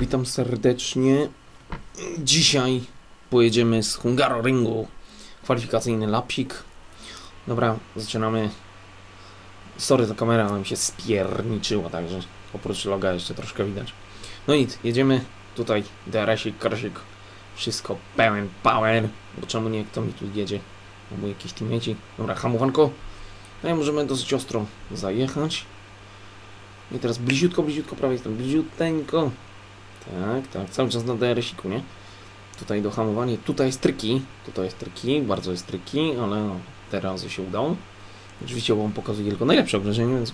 Witam serdecznie. Dzisiaj pojedziemy z Hungaroringu. Kwalifikacyjny lapsik. Dobra, zaczynamy. Sorry za kamerę, ale mi się spierniczyła, także oprócz loga jeszcze troszkę widać. No nic, jedziemy. Tutaj DRS-ik, karsik. Wszystko pełen power. Bo czemu nie, kto mi tu jedzie? Albo jakiś teammate'ik. Dobra, hamowanko. No i możemy dosyć ostro zajechać. I teraz bliziutko, bliziutko, prawej strony, bliziuteńko. Tak, tak, cały czas na DRS-iku, nie? Tutaj do hamowania, tutaj jest tryki, tutaj jest tryki, bardzo jest tryki, ale no, teraz się udało. Oczywiście Wam pokazuję tylko najlepsze obrażenie, więc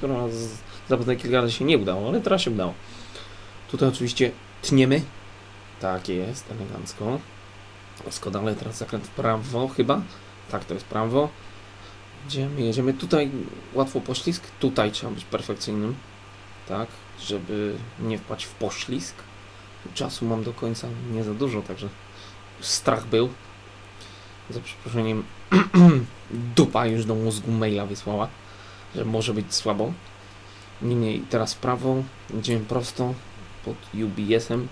zapewne kilka razy się nie udało, ale teraz się udało. Tutaj oczywiście tniemy. Tak jest, elegancko. Doskonale, teraz zakręt w prawo chyba. Tak, to jest prawo. Jedziemy, jedziemy. Tutaj łatwo poślizg, tutaj trzeba być perfekcyjnym. Tak, żeby nie wpaść w poślizg. Czasu mam do końca nie za dużo, także strach był. Za przeproszeniem dupa już do mózgu maila wysłała, że może być słabo. Niemniej teraz prawo, idziemy prosto pod UBS-em.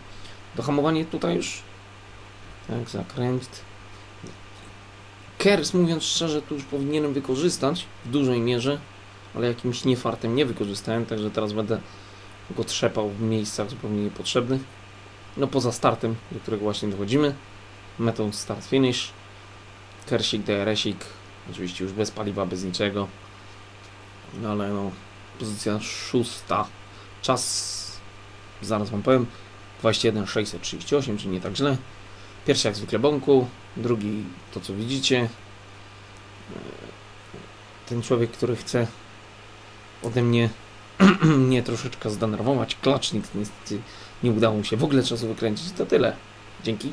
Dohamowanie tutaj już. Tak, zakręt. Kers, mówiąc szczerze, tu już powinienem wykorzystać w dużej mierze, ale jakimś niefartem nie wykorzystałem, także teraz będę go trzepał w miejscach zupełnie niepotrzebnych. No poza startem, do którego właśnie dochodzimy. Metą start-finish. Kersik, DRS-ik. Oczywiście już bez paliwa, bez niczego. No ale no, pozycja szósta. Czas, zaraz wam powiem, 21,638, czyli nie tak źle. Pierwszy jak zwykle bąku, drugi to co widzicie. Ten człowiek, który chce ode mnie mnie troszeczkę zdenerwować. Klacznik niestety nie udało mu się w ogóle czasu wykręcić. To tyle. Dzięki.